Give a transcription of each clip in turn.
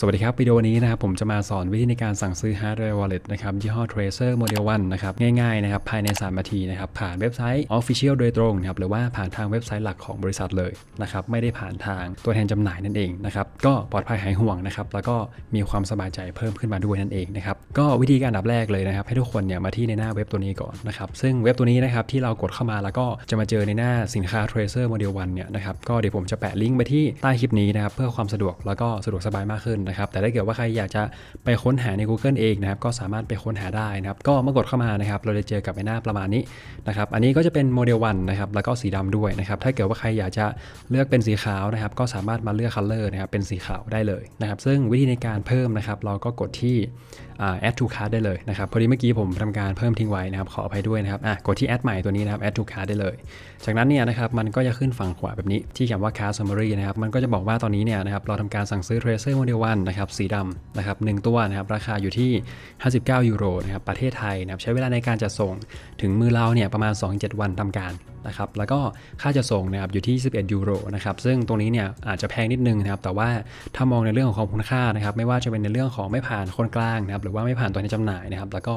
สวัสดีครับวิดีโอนี้นะครับผมจะมาสอนวิธีในการสั่งซื้อ Hardware Wallet นะครับยี่ห้อ Tracer Model 1นะครับง่ายๆนะครับภายใน 3 นาทีนะครับผ่านเว็บไซต์ Official โดยตรงนะครับหรือว่าผ่านทางเว็บไซต์หลักของบริษัทเลยนะครับไม่ได้ผ่านทางตัวแทนจำหน่ายนั่นเองนะครับก็ปลอดภัยหายห่วงนะครับแล้วก็มีความสบายใจเพิ่มขึ้นมาด้วยนั่นเองนะครับก็วิธีการอันดับแรกเลยนะครับให้ทุกคนเนี่ยมาที่ในหน้าเว็บตัวนี้ก่อนนะครับซึ่งเว็บตัวนี้นะครับที่เรากดเข้ามาแล้วก็จะมาเจอในหน้าสินค้า Tracer Model 1เนี่ยนะครับก็เดี๋ยวผมจะแปะลิงก์ไปที่ใต้คลิปนี้นะครับเพื่อความสะดวกแล้วก็สะดวกสบายมากขึ้นนะครับ แต่ถ้าเกิดว่าใครอยากจะไปค้นหาใน Google เองนะครับ ก็สามารถไปค้นหาได้นะครับ ก็เมื่อกดเข้ามานะครับ เราจะเจอกับในหน้าประมาณนี้นะครับ อันนี้ก็จะเป็นโมเดล1นะครับ แล้วก็สีดำด้วยนะครับ ถ้าเกิดว่าใครอยากจะเลือกเป็นสีขาวนะครับ ก็สามารถมาเลือกคัลเลอร์นะครับ เป็นสีขาวได้เลยนะครับ ซึ่งวิธีในการเพิ่มนะครับ เราก็กดที่ อ่า add to cart ได้เลยนะครับพอดีเมื่อกี้ผมทำการเพิ่มทิ้งไว้นะครับขออภัยด้วยนะครับอะกดที่ add ใหม่ตัวนี้นะครับ add to cart ได้เลย จากนั้นเนี่ยนะครับมันก็จะขึ้นฝั่งขวาแบบนี้ที่เขียนว่า cart summary นะครับมันก็จะบอกว่าตอนนี้เนี่ยนะครับเราทำการสั่งซื้อ Tracer Model 1นนะครับสีดำนะครับหนึ่งตัวนะครับราคาอยู่ที่ 59 ยูโรนะครับประเทศไทยนะครับใช้เวลาในการจัดส่งถึงมือเราเนี่ยประมาณ 2-7 วันทำการนะครับแล้วก็ค่าจะส่งนะครับอยู่ที่ 11 ยูโรนะครับซึ่งตรงนี้เนี่ยอาจจะแพงนิดนึงนะครับแต่ว่าถ้ามองในเรื่องของความคุณค่านะครับไม่ว่าจะเป็นในเรื่องของไม่ผ่านคนกลางนะครับหรือว่าไม่ผ่านตัวแทนจำหน่ายนะครับ แล้วก็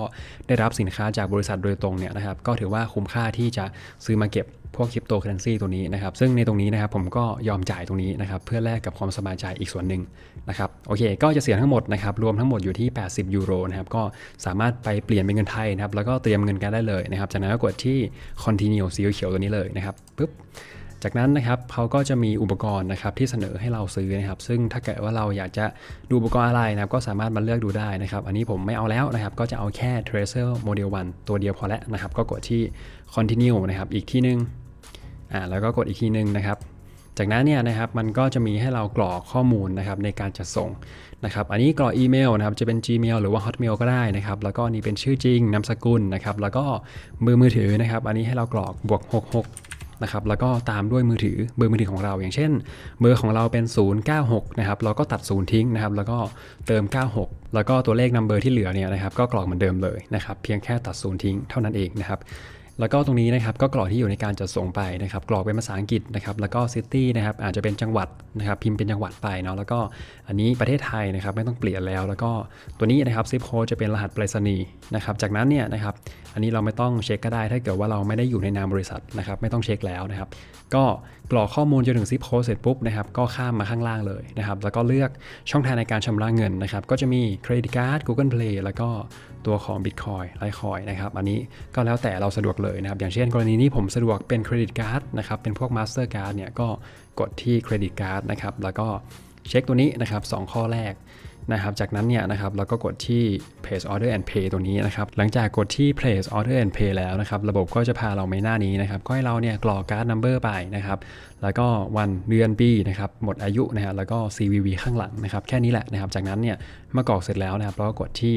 ได้รับสินค้าจากบริษัทโดยตรงเนี่ยนะครับ ก็ถือว่าคุ้มค่าที่จะซื้อมาเก็บพวกคริปโตเคอเรนซีตัวนี้นะครับ ซึ่งในตรงนี้นะครับผมก็ยอมจ่ายตรงนี้นะครับ เพื่อแลกกับความสบายใจอีกส่วนหนึ่งนะครับ โอเค ก็จะเสียทั้งหมดนะครับ รวมทั้งหมดอยู่ที่ 80 ยูโรนะครับ ก็สามารถไปเปลี่ยนเป็นเงินไทยนะครับ แล้วก็เตรียมเงินกันได้เลยนะครับ จากนั้นก็กดที่ continue สีเขียวตัวนี้เลยนะครับ ปึ๊บ จากนั้นนะครับเขาก็จะมีอุปกรณ์นะครับที่เสนอให้เราซื้อนะครับ ซึ่งถ้าเกิดว่าเราอยากจะดูอุปกรณ์อะไรนะครับ ก็สามารถมาเลือกดูได้นะครับ อันนี้ผมไม่เอาแล้วนะครับ ก็จะเอาแค่ Tracer Model 1 ตัวเดียวพอแล้วนะครับ ก็กดที่ continue นะครับ อีกที่นึงอ่าแล้วก็กดอีกทีนึงนะครับจากนั้นเนี่ยนะครับมันก็จะมีให้เรากรอกข้อมูลนะครับในการจัดส่งนะครับอันนี้กรอกอีเมลนะครับจะเป็น Gmail หรือว่า Hotmail ก็ได้นะครับแล้วก็นี่เป็นชื่อจริงนามสกุลนะครับแล้วก็เบอมือถือนะครับอันนี้ให้เรากรอกบวก 66 นะครับแล้วก็ตามด้วยมือถือเบอร์มือถือของเรา อย่างเช่น เบอร์ของเราเป็น 096นะครับเราก็ตัด0ทิ้งนะครับแล้วก็เติม 96 แล้วก็ตัวเลขนัมเบอร์ที่เหลือเนี่ยนะครับก็กรอกเหมือนเดิมเลยนะครับเพียงแค่ตัด0ทิ้งเท่านั้นเองนะครับ แล้วก็ตรงนี้นะครับก็กรอกที่อยู่ในการจัดส่งไปนะครับกรอกเป็นภาษาอังกฤษนะครับแล้วก็ซิตี้นะครับอาจจะเป็นจังหวัดนะครับพิมพ์เป็นจังหวัดไปเนาะแล้วก็อันนี้ประเทศไทยนะครับไม่ต้องเปลี่ยนแล้ว แล้วก็ตัวนี้นะครับซิปโค้ดจะเป็นรหัสไปรษณีย์นะครับจากนั้นเนี่ยนะครับอันนี้เราไม่ต้องเช็คก็ได้ถ้าเกิดว่าเราไม่ได้อยู่ในนามบริษัทนะครับไม่ต้องเช็คแล้วนะครับก็กรอกข้อมูลจนถึงซิปโค้ดเสร็จปุ๊บนะครับก็ข้ามมาข้างล่างเลยนะครับแล้วก็เลือกช่องทางในการชำระเงินนะครับก็จะมีเครดิตการ์ด Google Play แล้วก็ตัวของ Bitcoin ไลท์คอยนะครับอันนี้ก็แล้วแต่เราสะดวกเลยนะครับ อย่างเช่นกรณีนี้ผมสะดวกเป็นเครดิตการ์ดนะครับ เป็นพวก Master Card เนี่ยก็กดที่เครดิตการ์ดนะครับ แล้วก็เช็คตัวนี้นะครับสองข้อแรกนะครับ จากนั้นเนี่ยนะครับเราก็กดที่ place order and pay ตัวนี้นะครับ หลังจากกดที่ place order and pay แล้วนะครับ ระบบก็จะพาเราไปหน้านี้นะครับ ก็ให้เราเนี่ยกรอกการ์ด number ไปนะครับ แล้วก็วันเดือนปีนะครับ หมดอายุนะฮะ แล้วก็ CVV ข้างหลังนะครับ แค่นี้แหละนะครับ จากนั้นเนี่ยเมื่อกรอกเสร็จแล้วนะครับ เราก็กดที่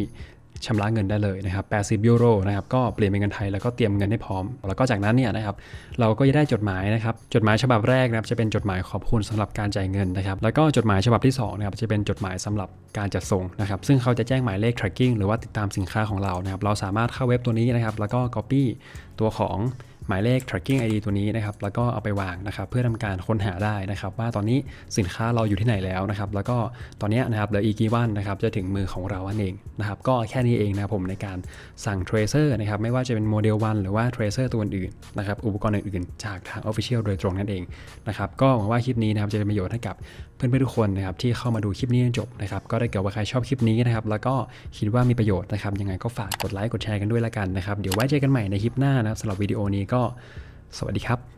ชำระเงินได้เลยนะครับ80 ยูโรนะครับก็เปลี่ยนเป็นเงินไทยแล้วก็เตรียมเงินให้พร้อม แล้วก็จากนั้นเนี่ยนะครับเราก็จะได้จดหมายนะครับจดหมายฉบับแรกนะครับจะเป็นจดหมายขอบคุณสำหรับการจ่ายเงินนะครับแล้วก็จดหมายฉบับที่2นะครับจะเป็นจดหมายสำหรับการจัดส่งนะครับซึ่งเขาจะแจ้งหมายเลข tracking หรือว่าติดตามสินค้าของเรานะครับเราสามารถเข้าเว็บตัวนี้นะครับแล้วก็ copy ตัวของ หมายเลข tracking ID ตัวนี้นะครับแล้วก็เอาไปวางนะครับเพื่อทำการค้นหาได้นะครับ ว่าตอนนี้สินค้าเราอยู่ที่ไหนแล้วนะครับแล้วก็ตอนนี้นะครับเหลืออีกกี่วันนะครับจะถึงมือของเราอันเองนะครับก็แค่นี้เองนะผมในการสั่ง tracer นะครับไม่ว่าจะเป็นโมเดล1หรือว่า tracer ตัวอื่นๆนะครับอุปกรณ์อื่นๆ จากทาง official โดยตรงนั่นเองนะครับก็หวังว่าคลิปนี้นะครับจะเป็นประโยชน์ให้กับเพื่อนๆทุกคนนะครับที่เข้ามาดูคลิปนี้จนจบนะครับก็ได้เกิดว่าใครชอบคลิปนี้นะครับแล้วก็คิดว่ามีประโยชน์นะครับยังไงก็ฝากกดไลค์กดแชร์กันด้วยละกันนะครับเดี๋ยวไว้เจอกันใหม่ในคลิปหน้านะครับสำหรับวิดีโอนี้ก็สวัสดีครับ